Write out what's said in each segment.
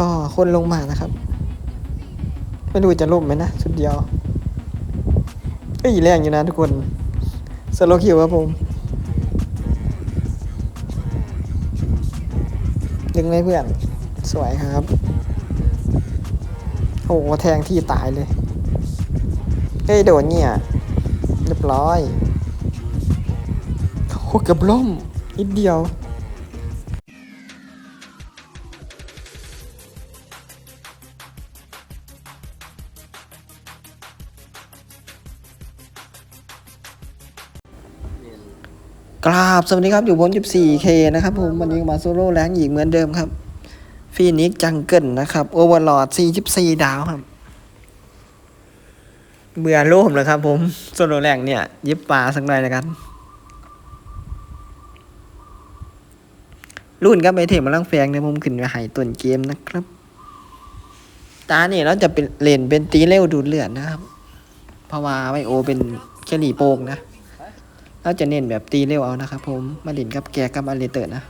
รอคนลงมานะครับ ไม่รู้จะล่มไหมนะชุดเดียวเอ้ยแรงอยู่นะทุกคนสโลคิวครับผมดึงเลยเพื่อน สวยครับ โอ้โหแทงที่ตายเลยเอ้ยโดนเนี่ยเรียบร้อยโอ้กับล่มนิดเดียว ราบสวัสดีครับ อยู่บน 14K นะครับผม วันนี้มาโซโล่แรงหญิงเหมือนเดิมครับฟีนิกจังเกิลนะครับโอเวอร์ลอด44 ดาวครับ เบื่อโลมแล้วครับผมโซโล่แรงเนี่ย ยิบปลาสักหน่อยแล้วกันรุ่นก็ไปเทมาลังแฟงในมุมขึ้นไปหายต้นเกมนะครับ ตาเนี่ยเราจะเป็นเลนเป็นตีเร็วดูดเลือดนะครับ เพราะว่าไวโอเป็นแค่หลีโปงนะ เราจะเน้นแบบตีเร็วเอานะครับผม มาเล่นกับแกกับอาเลเตอร์นะ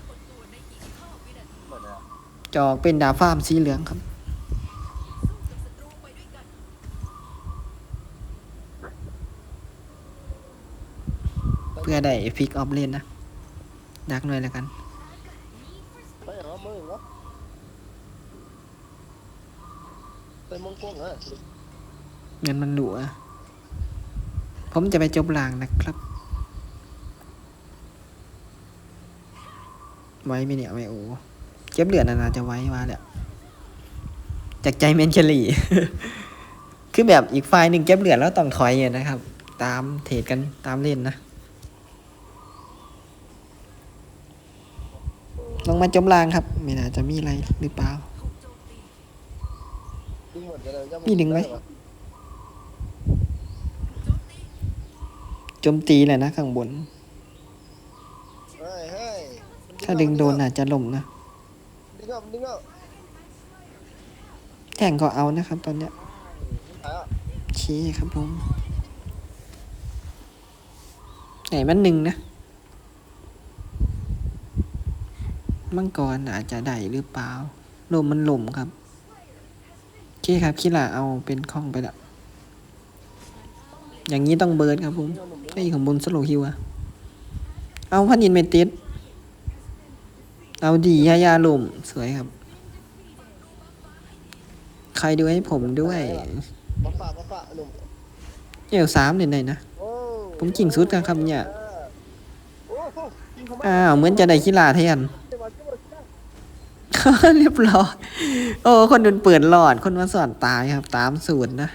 จอกเป็นดาฟ้ามสีเหลืองครับ เพื่อได้ฟิกออฟเลนนะ ดักหน่อยแล้วกันเหรอมึงเหรอไปมงกงเหรอเงินมันหลัวผมจะไปจบลางนะครับ ไว้ไหม่เนี่ยไว้โอ้เก็บเหลือนานาจะไว้มาแหละจากใจเมนเชลี่คือแบบอีกฝ่ายหนึ่งเก็บเหลือแล้วต้องถอยเนี่ยนะครับ ตามเทรดกันตามเล่นนะลงมาจบลางครับ ไม่น่าจะมีอะไรหรือเปล่าดึงหมดเลยจะมีดึงไหมจมตีแหละนะข้างบน ถ้าดึงโดนอาจจะล่มนะ ดึงอดึงเอาแทงก็เอานะครับตอนเนี้ยถ่ายอะชี้ครับผม ไหนมันหนึ่งนะ มังกรอาจจะได้หรือเปล่าลมมันหล่มครับโอเคครับคิดละเอาเป็นข้องไปละ อย่างนี้ต้องเบิร์ดครับผมไอ้ของบนสโลฮิวอะเอาพันยินเมติส เอาดียายาลมสวยครับ ใครดูให้ผมด้วยมาฝากมาฝากหนุ่มเอวสามเลยไหนนะโอ้ผมกิ่งสุดกันครับเนี่ยโอ้โหยิงเข้ามาอ้าวเหมือนจะได้กีฬาแทนเดี๋ยวมาเดี๋ยวมาเรียบร้อยโอ้คนโดนเปิดหลอดคนมาสอนตายครับ ตามสูตรนะ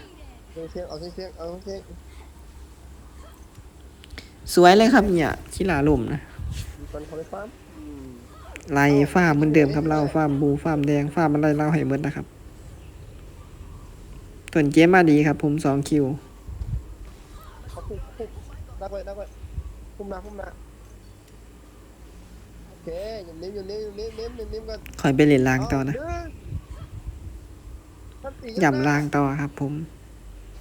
เสียงเสียงเอาเสียงเสียงเอาเสียงสวยเลยครับเนี่ยกีฬาลุ่มนะมีคนเขา ไปฟาร์มอืมไล่ฟ้าร์มเหมือนเดิมครับเราฟ้าร์มบูฟ้าร์มแดงฟ้าร์มอะไรเราให้หมดนะครับส่วนเกมมาดีครับ ผมสองคิวเขาคุมเขาคุมนักไว้นักไว้คุมหน้าคุมหน้าโอเคอย่าเลี้ยวอย่าเลี้ยวอย่าเลี้ยวเลี้ยวเลี้ยวเลี้ยวกันคอยไปเล่นลางต่อนะเาดึงท่านตีกันย่ำลางต่อครับ ผม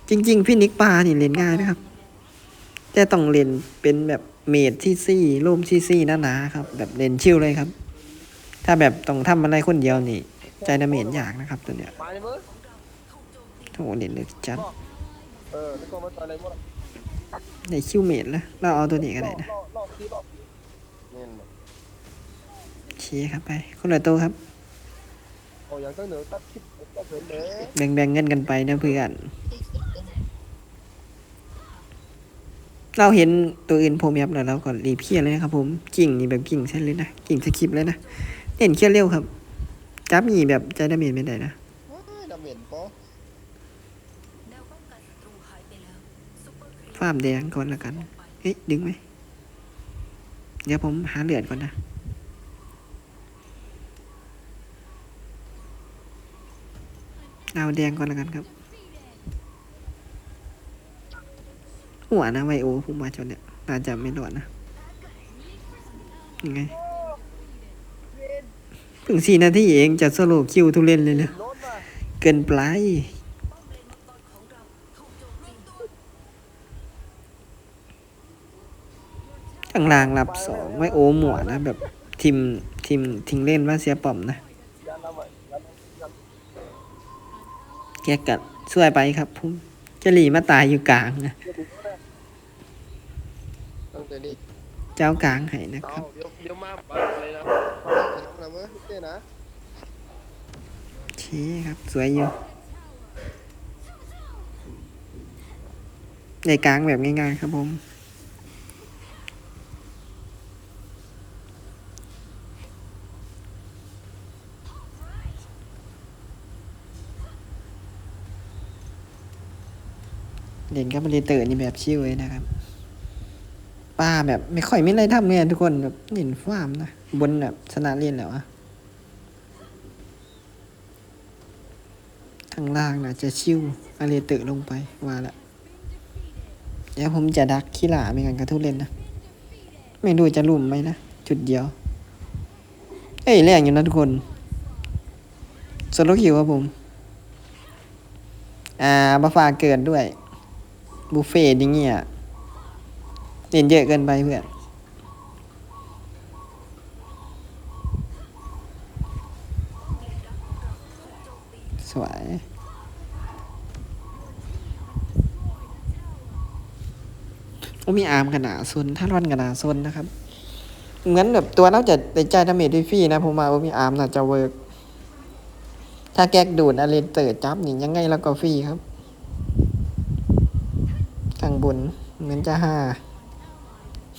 จริง ๆ พี่นิกปลานี่เล่นง่ายนะครับ แต่ต้องเล่นเป็นแบบเมดที่ซี่ร่มที่ซี่หนาๆครับ แบบเล่นชิลเลยครับ ถ้าแบบต้องทำอะไรคนเดียวนี่ ใจดาเมจยากนะครับตัวเนี้ยมาเลยมึงโหเล่นเลยจัดเออแล้วก็มาต่อยอะไรหมดในคิวเมดแล้วเราเอาตัวนี้ก็ได้นะรอบที่รอบนี่นชี้ครับไปคนละตัวครับโอ้ยังต้องเหนือตัดคลิปตัดเผินเลยแบ่งแบ่งเงินกันไปนะเพื่อนเราเห็นตัวอื่นโพมยับแล้วเราก็รีบเคียรเลยนะครับผมกิ่งนี่แบบกิ่งเส้นเลยนะกิ่งสคริปเลยนะ เห็นเคลียร์เร็วครับจับหนีแบบใจดาเมจไม่ได้นะว้ายดำเหม็นปอฟาร์มแดงก่อนละกันเอ๊ะดึงไหม เดี๋ยวผมหาเลือดก่อนนะ เอาแดงก่อนละกันครับ หัวนะไวโอผมมาจนเนี่ยน่าจะไม่รอดนะ ยังไงเพิ่งสี่นาทีเองจะสโลคิวทุเล่นเลยเน้ตมาเกินไปข้างล่างรับสองไว้โอหมวนะ แบบทีมทีมทิ้งเล่นว่าเสียป่อมนะยันเราไว้ยันยันกกัดช่วยไปครับผมเจหลีมาตายอยู่กลางนะ เดี๋ยวดูนะตั้งแต่นี้เจ้ากลางให้นะคเอารับ เดี๋ยวเดี๋ยวมาบ้าเลยนะทำนะเมื่อเต้นะโอเคครับ สวยอยู่ในกลางแบบง่ายๆครับผมเล่นกับมาเลเตอร์นี่แบบชิวเลยนะครับ ป้าแบบไม่ค่อยไม่อะไรทำเนี่ยทุกคนแบบเล่นฟาร์มนะบนแบบชนะเล่นแล้วอะทางล่างนะจะชิวมาเลเตอร์ลงไปว่าละเดี๋ยวผมจะดักขี้หลาไม่กันกระทุเล่นนะไม่รู้จะลุ่มไหมนะจุดเดียว เอ้ยแรงอยู่นะทุกคนโซโลคิวครับผม อ่าบาฟาเกิดด้วย บุฟเฟ่ต์อย่างเงี้ย เล่นเยอะเกินไปเพื่อนสวยโอ้มีอาร์มกระดาซนถ้าร่อนกระดาซนนะครับ เหมือนแบบตัวเราจะได้ใจดาเมจด้วยฟรีนะผมว่าโอ้มีอาร์มน่าจะเวิร์กถ้าแก๊กดูดอาเลนเตอร์จับนี่ยังไงแล้วก็ฟรีครับ ข้างบนเหมือนจะห้า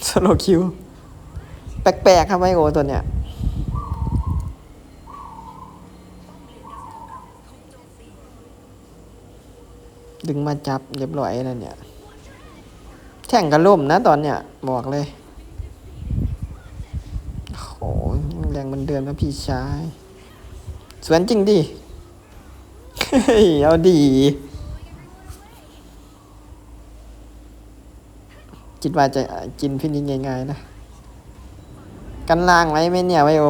สโลคิว แปลกๆครับไอโอตัวเนี้ยดึงมาจับเรียบร้อยแล้วเนี่ย แข่งกันล่มนะตอนเนี้ย บอกเลยโหแรงมันเดือนนะพี่ชาย สวนจริงดิเฮ้ยเอาดี คิดว่าจะกินพี่นิดง่ายๆนะ กันล่างไหมไม่เนี่ยไวโอ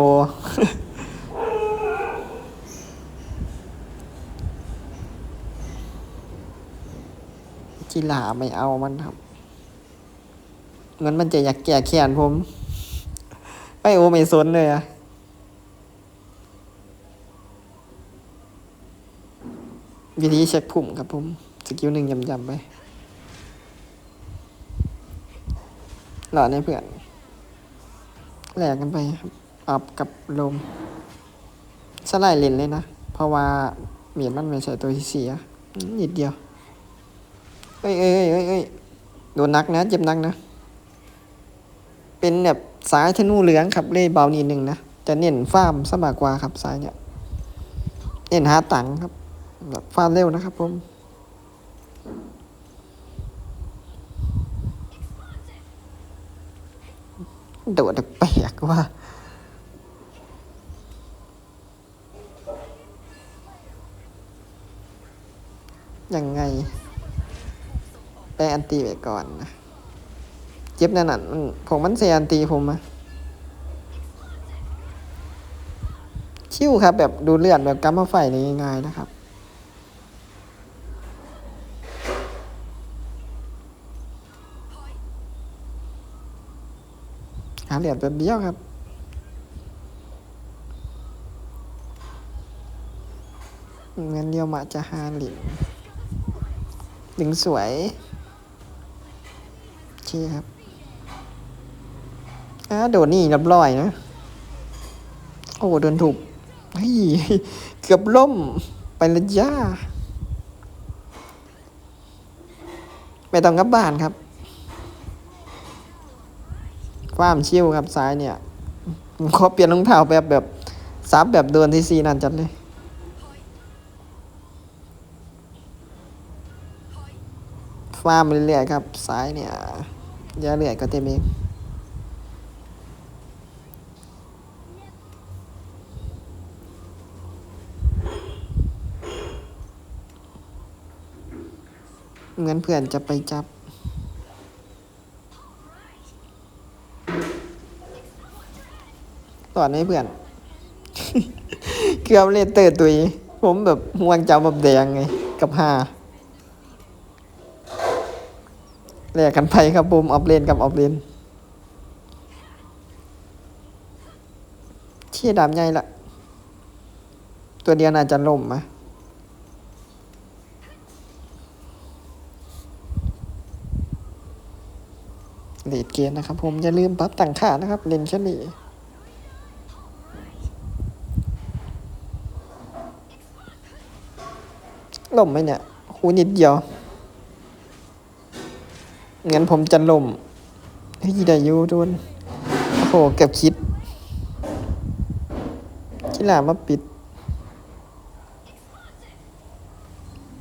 กีฬาไม่เอามันครับเหมือนมันจะอยากแก่แขนผมไวโอไม่สนเลยอะวิธีเช็คผุ่มครับผม สกิลหนึ่งยำๆไป หล่อในเพื่อนแหลกกันไปครับอับกับลม สไลด์เลนเลยนะ เพราะว่าเมียนมันไม่ใช่ตัวที่เสียอืมนิดเดียว เอ้ยเอ้ยเอ้ยเอ้ยโดนนักนะเจ็บนักนะ เป็นแบบสายธนูเหลืองครับเล่เบานิดนึงนะ จะเน้นฟาร์มสมากกว่าครับสายเนี่ย เน้นหาตังค์ครับแบบฟาร์มเร็วนะครับผม โดดแปลกว่ายังไงไปอันตีไปก่อนนะ เจ็บนั่นน่ะมันผมมันเสียอันตีผมอะชิวครับ แบบดูเลือดแบบกัมมาไฟง่ายๆนะครับ หาเหรียญแบบเดียวครับ เงินเดียวมาจะหาเหรียญดึงสวยโอเคครับอ่าโดนนี่รับรอยนะ โอ้โดนถูกเฮ้ยเกือบล่ม ไปละย่าไม่ต้องกลับบ้านครับ ความชิวครับซ้ายเนี่ยผมขอเปลี่ยนรองเท้าแบบแบบซับแบบโดนที่ซีนั่นจัดเลยฟาร์มเรื่อยๆครับซ้ายเนี่ยยาเรื่อยก็เต็มเองเหมือนเพื่อนจะไปจับ่อนให้เพื่อน เกือบเล่นเตอร์ตุย ผมแบบห่วงเจ้าแบบแดงไง กับห้าแลกกันไปครับผมออฟเลนกับออฟเลนเชี่ยดามใหญ่ละ ตัวเดียวน่าจะล่มมะเลดเกนนะครับผม อย่าลืมปั๊บต่างขานะครับ เลนเช่นนี้ ล่มไหมเนี่ยหูนิดเดียว งั้นผมจะล่มเฮ้ยได้อยู่โดนโอ้โหเกือบคิดกีฬามาปิด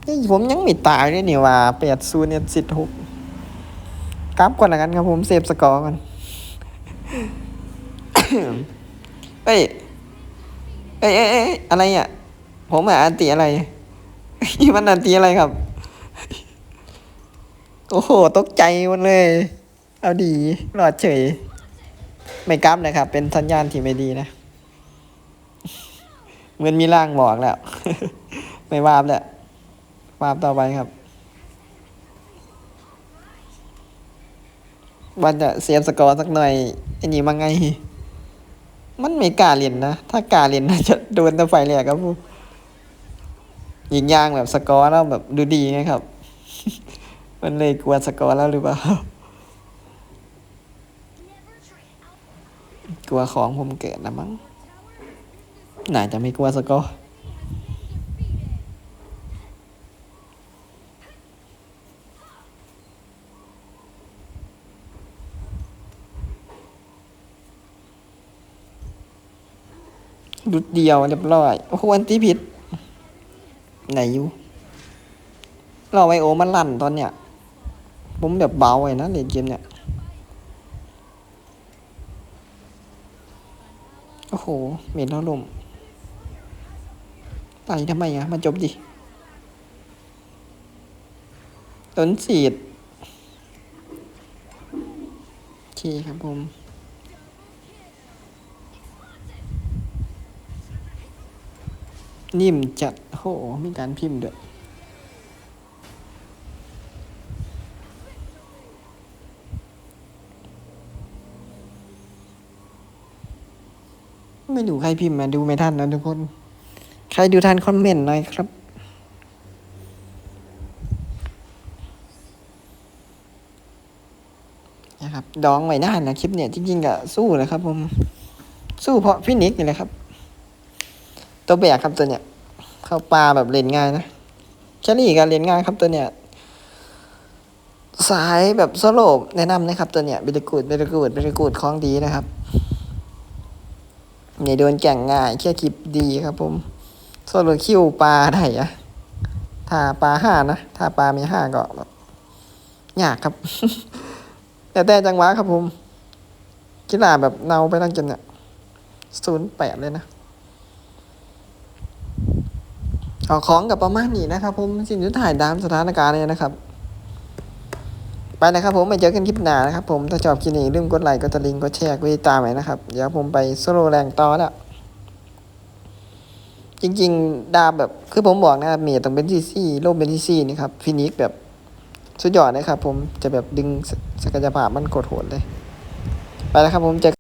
เฮ้ยผมยังไม่ตายเลยนี่ว่าแปดศูนย์เนี่ยสิบหกกราฟก่อนละกันครับผมเซฟสกอร์ก่อนเอ้ยเอ้ยเอ้ยอะไรอะ ผมอะอันตีอะไร มันอันตีอะไรครับ โอ้โห ตกใจหมันเลย เอาดีหลอดเฉย ไม่กราฟนะครับ เป็นสัญญาณที่ไม่ดีนะ เหมือนมีร่างบอกแล้ว ไม่วาบแล้ววาบต่อไปครับวันจะเซฟสกอร์สักหน่อยไอ้นี่มาไง มันไม่กล้าเล่นนะ ถ้ากล้าเล่นน่าจะโดนต่ไฟแรกครับผม ยิงยางแบบสกอร์แล้วแบบดูดีไงครับ มันเลยกลัวสกอร์แล้วหรือเปล่ากลัวของผมเกิดนะมั้งน่าจะไม่กลัวสกอร์ดุดเดียวเรียบร้อย โอ้โหอันตีผิด ไหนอยู่รอไวโอมันลั่นตอนเนี้ย ผมแบบเบาไว้นะเล่นเกมเนี่ย โอ้โหเมนแล้วลมไปทำไมอะมาจบดิต้นสีดโอเคครับผมนิ่มจัด โห มีการพิมพ์ด้วยไม่ดูใครพิมพ์มาดูไม่ทันนะทุกคน ใครดูทันคอมเมนต์หน่อยครับ นะครับ ดองไว้นานนะคลิปเนี่ยจริงๆก็สู้นะครับผม สู้เพราะพี่นิกนี่แหละครับ ตัวแบกครับตัวเนี้ย เข้าปลาแบบเล่นง่ายนะแค่นี้ก็เล่นง่ายครับตัวเนี้ยสายแบบโซโลแนะนำนะครับตัวเนี้ยเบลกูดเบลกูดเบลกูดของดีนะครับเนี่ยโดนแก่งง่ายแค่คลิปดีครับผมโซโลคิวปลาได้อะถ้าปลาห้านะถ้าปลามีห้าก็ยากครับ แต่แต่จังหวะครับผมกีฬาแบบเนาไปนั่งจนเนี่ยศูนย์แปดเลยนะ เอาของกับประมาณนี้นะครับ ผมสิ่งที่ถ่ายตามสถานการณ์เลยนะครับ ไปนะครับผมไปเจอกันคลิปหน้านะครับ ผมถ้าชอบคลิปนี้ลืมกดไลค์กดติดลิงก์กดแชร์กดติดตามไว้นะครับเดี๋ยวผมไปโซโลแรงต่อแล้วจริง ๆ ดาบแบบคือผมบอกนะครับเมียต้องเป็นที่ซี่โลเป็นที่ซี่นี่ครับฟินิกแบบสุดยอดนะครับ ผมจะแบบดึงศักยภาพมันกดโหดเลย ไปแล้วครับผมเจอ